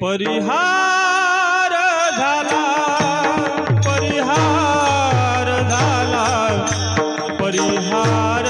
परिहार झाला परिहार झाला परिहार